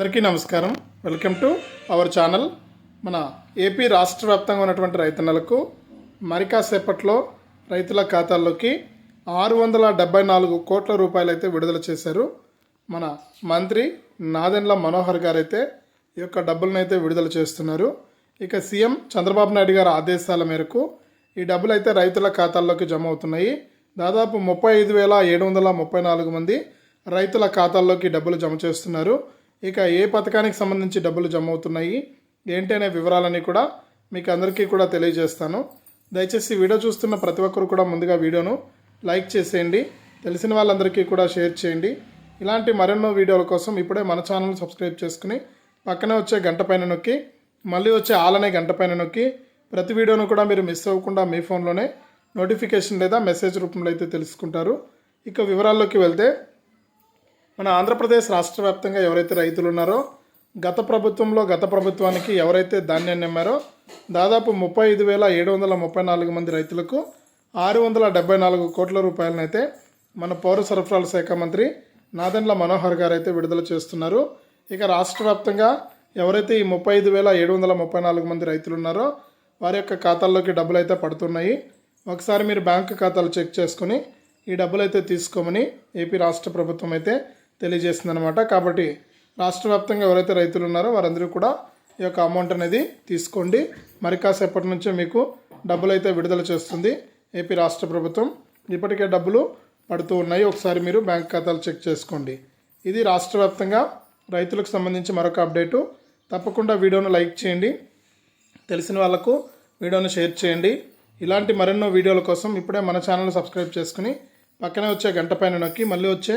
అందరికీ నమస్కారం. Welcome to our channel. మన ఏపీ రాష్ట్ర వ్యాప్తంగా ఉన్నటువంటి రైతన్నలకు మరికాసేపట్లో రైతుల ఖాతాల్లోకి ఆరు వందల డెబ్బై నాలుగు కోట్ల రూపాయలు అయితే విడుదల చేశారు. మన మంత్రి నాదెండ్ల మనోహర్ గారు అయితే ఈ యొక్క డబ్బులను అయితే విడుదల చేస్తున్నారు. ఇక సీఎం చంద్రబాబు నాయుడు గారి ఆదేశాల మేరకు ఈ డబ్బులు అయితే రైతుల ఖాతాల్లోకి జమ అవుతున్నాయి. దాదాపు ముప్పై ఐదు వేల ఏడు వందల ముప్పై నాలుగు మంది రైతుల ఖాతాల్లోకి డబ్బులు జమ చేస్తున్నారు. ఇక ఏ పథకానికి సంబంధించి డబ్బులు జమ అవుతున్నాయి ఏంటి అనే వివరాలన్నీ కూడా మీకు అందరికీ కూడా తెలియజేస్తాను. దయచేసి వీడియో చూస్తున్న ప్రతి ఒక్కరు కూడా ముందుగా వీడియోను లైక్ చేసేయండి తెలిసిన వాళ్ళందరికీ కూడా షేర్ చేయండి. ఇలాంటి మరెన్నో వీడియోల కోసం ఇప్పుడే మన ఛానల్ సబ్స్క్రైబ్ చేసుకుని పక్కనే వచ్చే గంట పైన నొక్కి మళ్ళీ వచ్చే ఆలనే గంట పైన నొక్కి ప్రతి వీడియోను కూడా మీరు మిస్ అవ్వకుండా మీ ఫోన్లోనే నోటిఫికేషన్ లేదా మెసేజ్ రూపంలో అయితే తెలుసుకుంటారు. ఇక వివరాల్లోకి వెళ్తే మన ఆంధ్రప్రదేశ్ రాష్ట్ర వ్యాప్తంగా ఎవరైతే రైతులు ఉన్నారో గత ప్రభుత్వంలో గత ప్రభుత్వానికి ఎవరైతే ధాన్యాన్ని అమ్మారో దాదాపు ముప్పై ఐదు వేల ఏడు వందల ముప్పై నాలుగు మంది రైతులకు ఆరు వందల డెబ్బై నాలుగు కోట్ల రూపాయలనైతే మన పౌర సరఫరాల శాఖ మంత్రి నాదెండ్ల మనోహర్ గారు అయితే విడుదల చేస్తున్నారు. ఇక రాష్ట్ర వ్యాప్తంగా ఎవరైతే ఈ ముప్పై ఐదు వేల ఏడు వందల ముప్పై నాలుగు మంది రైతులు ఉన్నారో వారి యొక్క ఖాతాల్లోకి డబ్బులు అయితే పడుతున్నాయి. ఒకసారి మీరు బ్యాంకు ఖాతాలు చెక్ చేసుకుని ఈ డబ్బులు అయితే తీసుకోమని ఏపీ రాష్ట్ర ప్రభుత్వం అయితే తెలియజేస్తుందన్నమాట కాబట్టి రాష్ట్ర వ్యాప్తంగా ఎవరైతే రైతులు ఉన్నారో వారందరూ కూడా ఈ యొక్క అమౌంట్ అనేది తీసుకోండి. మరి కాసేపటి నుంచే మీకు డబ్బులు అయితే విడుదల చేస్తుంది ఏపీ రాష్ట్ర ప్రభుత్వం. ఇప్పటికే డబ్బులు పడుతూ ఉన్నాయి. ఒకసారి మీరు బ్యాంక్ ఖాతాలు చెక్ చేసుకోండి. ఇది రాష్ట్ర వ్యాప్తంగా రైతులకు సంబంధించి మరొక అప్డేటు. తప్పకుండా వీడియోను లైక్ చేయండి. తెలిసిన వాళ్ళకు వీడియోను షేర్ చేయండి. ఇలాంటి మరెన్నో వీడియోల కోసం ఇప్పుడే మన ఛానల్ సబ్స్క్రైబ్ చేసుకుని పక్కనే వచ్చే గంట పైన నొక్కి మళ్ళీ వచ్చే